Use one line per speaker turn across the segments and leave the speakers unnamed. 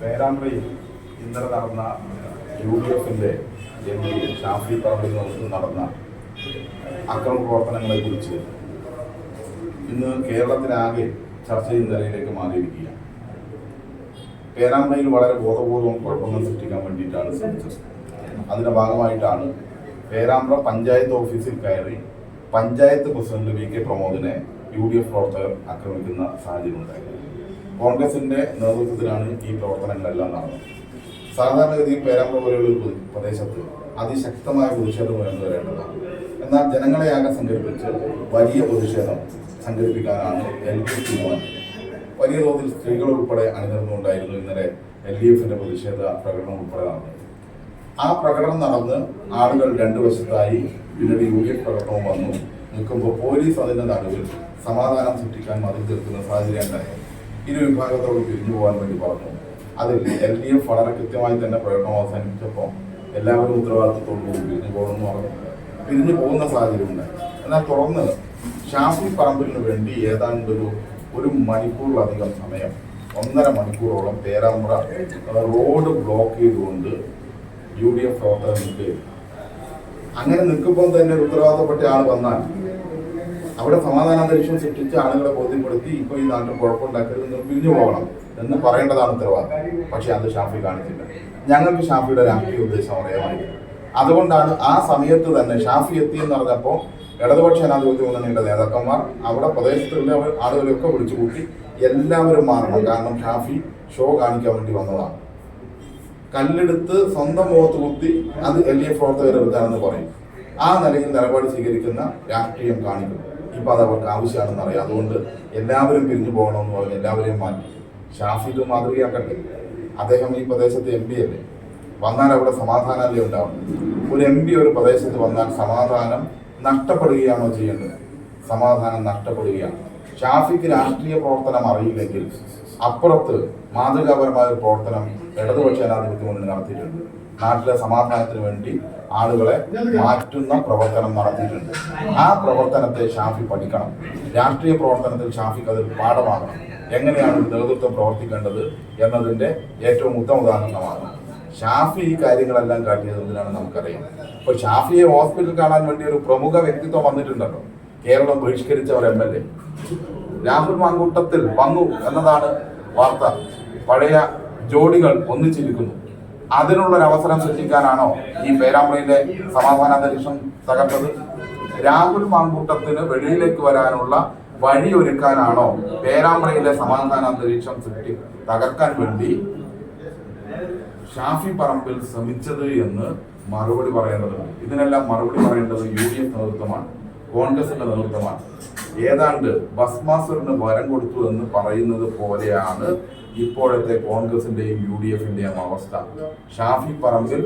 പേരാമ്പ്രയിൽ ഇന്നലെ നടന്ന U D എഫിന്റെ എം പി ഷാഫി പറമ്പിൽ നടന്ന അക്രമ പ്രവർത്തനങ്ങളെ കുറിച്ച് ഇന്ന് കേരളത്തിലാകെ ചർച്ച ചെയ്യുന്ന നിലയിലേക്ക് മാറിയിരിക്കുകയാണ്. പേരാമ്പ്രയിൽ വളരെ ബോധപൂർവം കുഴപ്പങ്ങൾ സൃഷ്ടിക്കാൻ വേണ്ടിയിട്ടാണ് ശ്രമിച്ചത്. അതിന്റെ ഭാഗമായിട്ടാണ് പേരാമ്പ്ര പഞ്ചായത്ത് ഓഫീസിൽ കയറി പഞ്ചായത്ത് പ്രസിഡന്റ് വി കെ പ്രമോദിനെ യു ഡി എഫ് പ്രവർത്തകർ ആക്രമിക്കുന്ന സാഹചര്യം ഉണ്ടായി കോൺഗ്രസിന്റെ നേതൃത്വത്തിലാണ് ഈ പ്രവർത്തനങ്ങളെല്ലാം നടന്നത്. സാധാരണഗതിയിൽ പേരാമ്പ്ര പോലെയുള്ള പ്രദേശത്ത് അതിശക്തമായ പ്രതിഷേധം ഉയർന്നു വരേണ്ടതാണ് എന്നാൽ ജനങ്ങളെ ആകെ സംഘടിപ്പിച്ച് വലിയ പ്രതിഷേധം സംഘടിപ്പിക്കാനാണ് എൽ ഡി എഫ് തീരുമാനിച്ചത് വലിയ തോതിൽ സ്ത്രീകൾ ഉൾപ്പെടെ അണിനിരന്നുകൊണ്ടായിരുന്നു ഇന്നലെ എൽ ഡി എഫിന്റെ പ്രതിഷേധ പ്രകടനം ഉൾപ്പെടെ നടന്നത്. ആ പ്രകടനം നടന്ന് ആളുകൾ രണ്ടു വശത്തായി പിന്നീട് യു ഡി എഫ് പ്രകടനവും വന്നു. നിൽക്കുമ്പോൾ പോലീസ് അതിന്റെ നടുവിൽ സമാധാനം സൃഷ്ടിക്കാൻ മതി തീർക്കുന്ന സാഹചര്യം ഉണ്ടായി. ഇരു വിഭാഗത്തോട് പിരിഞ്ഞു പോകാൻ വേണ്ടി പറഞ്ഞു. അതിൽ എൽ ഡി എഫ് വളരെ കൃത്യമായി തന്നെ പ്രകടനം അവസാനിപ്പിച്ചപ്പോൾ എല്ലാവരും ഉത്തരവാദിത്തത്തോടു കൂടി പിരിഞ്ഞു പോകണമെന്ന് പറഞ്ഞു. പിരിഞ്ഞു പോകുന്ന സാഹചര്യം ഉണ്ടായി. എന്നാൽ തുടർന്ന് ഷാഫി പറമ്പിലിന് വേണ്ടി ഏതാണ്ട് ഒരു ഒരു മണിക്കൂറിലധികം സമയം ഒന്നര മണിക്കൂറോളം പേരാമ്പ്ര റോഡ് ബ്ലോക്ക് ചെയ്തുകൊണ്ട് യു ഡി എഫ് പ്രവർത്തകർ നിൽക്കുകയും അങ്ങനെ നിൽക്കുമ്പോൾ തന്നെ ഒരു ഉത്തരവാദിത്തപ്പെട്ട ആൾ വന്നാൽ അവിടെ സമാധാനാന്തരീക്ഷം സൃഷ്ടിച്ച് ആളുകളെ ബോധ്യപ്പെടുത്തി ഇപ്പൊ ഈ നാട്ടിൽ കുഴപ്പമുണ്ടാക്കരുത് നിങ്ങൾ പിരിഞ്ഞു പോകണം എന്ന് പറയേണ്ടതാണ് ഉത്തരവാദിത്തം. പക്ഷെ അത് ഷാഫി കാണിച്ചില്ല. ഞങ്ങൾക്ക് ഷാഫിയുടെ രാഷ്ട്രീയ ഉദ്ദേശം അറിയാമായിരുന്നു. അതുകൊണ്ടാണ് ആ സമയത്ത് തന്നെ ഷാഫി എത്തി എന്ന് പറഞ്ഞപ്പോൾ ഇടതുപക്ഷ ജനാധിപത്യ മുന്നണിയുടെ നേതാക്കന്മാർ അവിടെ പ്രദേശത്തുള്ള ആളുകളെയൊക്കെ വിളിച്ചു കൂട്ടി എല്ലാവരും മാറണം. കാരണം ഷാഫി ഷോ കാണിക്കാൻ വേണ്ടി വന്നതാണ്. കല്ലെടുത്ത് സ്വന്തം മുഖത്ത് കുത്തി അത് എൽ ഡി എഫ് പ്രവർത്തകരെടുത്താണെന്ന് പറയും. ആ നിലയിൽ നിലപാട് സ്വീകരിക്കുന്ന രാഷ്ട്രീയം കാണിക്കും ഇപ്പൊ അത് അവർക്ക് ആവശ്യമാണെന്ന് അറിയാം. അതുകൊണ്ട് എല്ലാവരും പിരിഞ്ഞു പോകണമെന്ന് പറഞ്ഞ് എല്ലാവരെയും മാറ്റി. ഷാഫിക്ക് മാതൃകയാക്കട്ടെ. അദ്ദേഹം ഈ പ്രദേശത്തെ എം പി അല്ലേ? വന്നാൽ അവിടെ സമാധാനമല്ലേ ഉണ്ടാവും? ഒരു എം പി ഒരു പ്രദേശത്ത് വന്നാൽ സമാധാനം നഷ്ടപ്പെടുകയാണോ ചെയ്യേണ്ടത്? സമാധാനം നഷ്ടപ്പെടുകയാണ്. ഷാഫിക്ക് രാഷ്ട്രീയ പ്രവർത്തനം അറിയില്ലെങ്കിൽ അപ്പുറത്ത് മാതൃകാപരമായ പ്രവർത്തനം ഇടതുപക്ഷ ജനാധിപത്യ മുന്നിൽ നടത്തിയിട്ടുണ്ട്. നാട്ടിലെ സമാധാനത്തിന് വേണ്ടി ആളുകളെ മാറ്റുന്ന പ്രവർത്തനം നടത്തിയിട്ടുണ്ട്. ആ പ്രവർത്തനത്തെ ഷാഫി പഠിക്കണം. രാഷ്ട്രീയ പ്രവർത്തനത്തിൽ ഷാഫിക്ക് അതിൽ പാഠമാകണം. എങ്ങനെയാണ് നേതൃത്വം പ്രവർത്തിക്കേണ്ടത് എന്നതിന്റെ ഏറ്റവും ഉത്തമ ഉദാഹരണമാണ്. ഷാഫി ഈ കാര്യങ്ങളെല്ലാം കാട്ടിയത് നമുക്കറിയാം. ഇപ്പൊ ഷാഫിയെ ഹോസ്പിറ്റലിൽ കാണാൻ വേണ്ടി ഒരു പ്രമുഖ വ്യക്തിത്വം വന്നിട്ടുണ്ടല്ലോ. കേരളം ബഹിഷ്കരിച്ച ഒരു M L A. Rahul Mamkootathil വന്നു എന്നതാണ് വാർത്ത. പഴയ ജോഡികൾ ഒന്നിച്ചിരിക്കുന്നു. അതിനുള്ളൊരു അവസരം സൃഷ്ടിക്കാനാണോ ഈ പേരാമ്പ്രയിലെ സമാധാന അന്തരീക്ഷം തകർത്തത്? രാഹുൽ മാങ്കൂട്ടത്തിന് വെളിയിലേക്ക് വരാനുള്ള വഴി ഒരുക്കാനാണോ പേരാമ്പ്രയിലെ സമാധാന അന്തരീക്ഷം സൃഷ്ടി തകർക്കാൻ വേണ്ടി ഷാഫി പറമ്പിൽ ശ്രമിച്ചത് എന്ന് മറുപടി പറയേണ്ടതുണ്ട്. ഇതിനെല്ലാം മറുപടി പറയേണ്ടത് യു ഡി എഫ് നേതൃത്വമാണ്. കോൺഗ്രസിന്റെ നേതൃത്വമാണ്. ഏതാണ്ട് ഭസ്മാസുറിന് വരം കൊടുത്തു എന്ന് പറയുന്നത് പോലെയാണ് ഇപ്പോഴത്തെ കോൺഗ്രസിന്റെയും യു ഡി എഫിന്റെയും അവസ്ഥ. ഷാഫി പറമ്പിൽ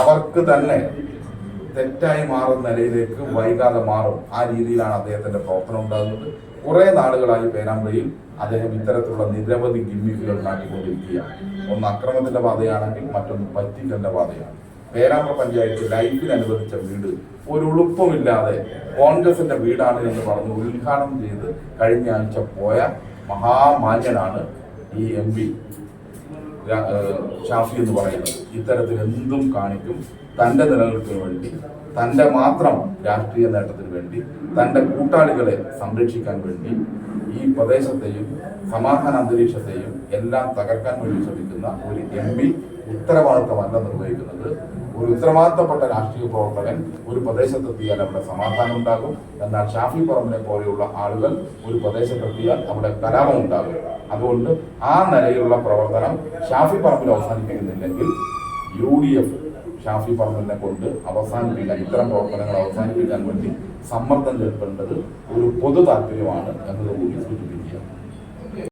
അവർക്ക് തന്നെ തെറ്റായി മാറുന്ന നിലയിലേക്ക് വൈകാതെ മാറും. ആ രീതിയിലാണ് അദ്ദേഹത്തിന്റെ പ്രവർത്തനം ഉണ്ടാകുന്നത്. കുറെ നാളുകളായി പേരാമ്പ്രയിൽ അദ്ദേഹം ഇത്തരത്തിലുള്ള നിരവധി ഗിമ്മിക്കുകൾ കാട്ടിക്കൊണ്ടിരിക്കുകയാണ് ഒന്ന് അക്രമത്തിന്റെ പാതയാണെങ്കിൽ മറ്റൊന്ന് പറ്റിക്കലിന്റെ പാതയാണ്. പേരാമ്പ്ര പഞ്ചായത്ത് ലൈഫിൽ അനുവദിച്ച വീട് ഒരു ഉളുപ്പമില്ലാതെ കോൺഗ്രസിന്റെ വീടാണ് എന്ന് പറഞ്ഞ് ഉദ്ഘാടനം ചെയ്ത് കഴിഞ്ഞ ആഴ്ച പോയ മഹാമാന്യനാണ് ഈ എം പി ഷാഫി എന്ന് പറയുന്നത്. ഇത്തരത്തിൽ എന്തും കാണിക്കും. തന്റെ നിലനിൽപ്പിന് വേണ്ടി തന്റെ മാത്രം രാഷ്ട്രീയ നേട്ടത്തിന് വേണ്ടി തന്റെ കൂട്ടാളികളെ സംരക്ഷിക്കാൻ വേണ്ടി ഈ പ്രദേശത്തെയും സമാധാന അന്തരീക്ഷത്തെയും എല്ലാം തകർക്കാൻ വേണ്ടി ശ്രമിക്കുന്ന ഒരു എം പി ഉത്തരവാദിത്തമല്ല നിർവഹിക്കുന്നത്. ഒരു ഉത്തരവാദിത്തപ്പെട്ട രാഷ്ട്രീയ പ്രവർത്തകൻ ഒരു പ്രദേശത്തെത്തിയാൽ അവിടെ സമാധാനം ഉണ്ടാകും. എന്നാൽ ഷാഫി പറമ്പിനെ പോലെയുള്ള ആളുകൾ ഒരു പ്രദേശത്തെത്തിയാൽ അവിടെ കലാപം ഉണ്ടാകും. അതുകൊണ്ട് ആ നിലയിലുള്ള പ്രവർത്തനം ഷാഫി പറമ്പിൽ അവസാനിപ്പിക്കുന്നില്ലെങ്കിൽ യു ഡി എഫ് ഷാഫി പറമ്പിനെ കൊണ്ട് അവസാനിപ്പിക്കാൻ ഇത്തരം പ്രവർത്തനങ്ങൾ അവസാനിപ്പിക്കാൻ വേണ്ടി സമ്മർദ്ദം ചെലുത്തേണ്ടത് ഒരു പൊതു താല്പര്യമാണ് എന്നതുകൂടി സൂചിപ്പിക്കുക.